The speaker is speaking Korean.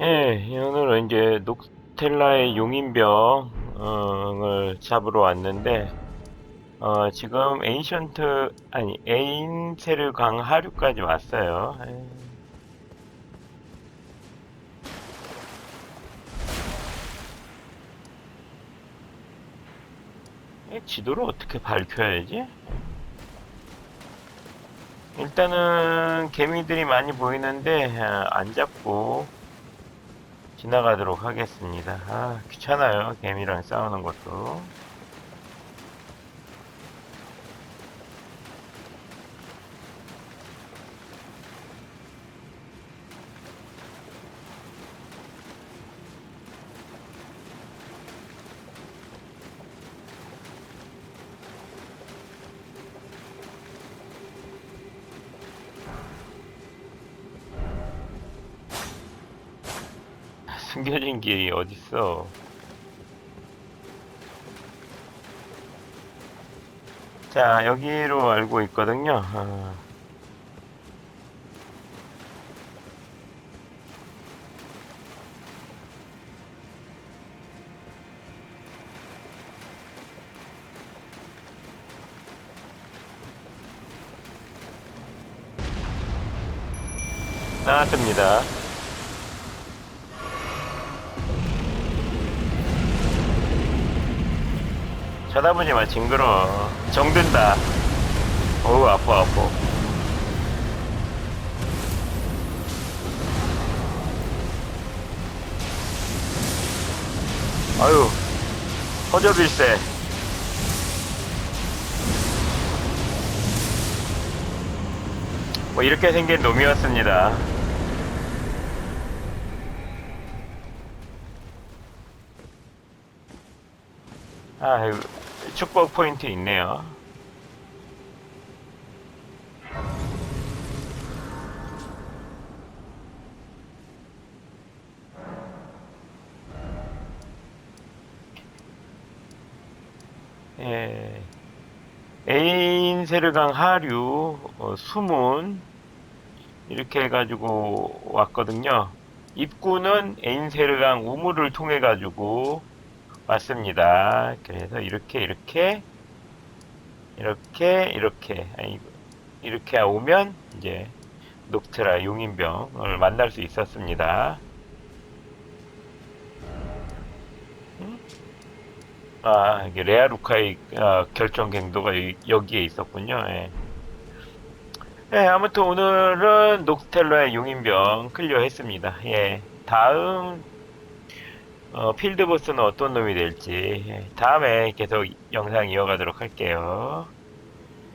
예, 오늘은 이제 녹스텔라의 용인병을 잡으러 왔는데, 어, 지금 에인션트, 아니, 에인세르 강 하류까지 왔어요. 예. 이 지도를 어떻게 밝혀야지? 일단은 개미들이 많이 보이는데 아, 안 잡고 지나가도록 하겠습니다. 아 귀찮아요 개미랑 싸우는 것도. 숨겨진 길이 어딨어? 자, 여기로 알고 있거든요. 아, 나왔습니다. 쳐다보지 마, 징그러. 정든다. 어우, 아파, 아파. 아유, 허접일세. 뭐, 이렇게 생긴 놈이었습니다. 아, 이거 축복 포인트 있네요. 예. 에인세르강 하류, 어, 수문, 이렇게 해가지고 왔거든요. 입구는 에인세르강 우물을 통해가지고 왔습니다. 그래서 이렇게, 이렇게, 이렇게, 이렇게, 이렇게 오면 이제 녹트라 용인병을 만날 수 있었습니다. 아, 이게 레아루카의 아, 결정 갱도가 이- 여기에 있었군요. 예. 예, 아무튼 오늘은 녹스텔라의 용인병 클리어 했습니다. 예, 다음 어, 필드 보스는 어떤 놈이 될지 예, 다음에 계속 영상 이어가도록 할게요.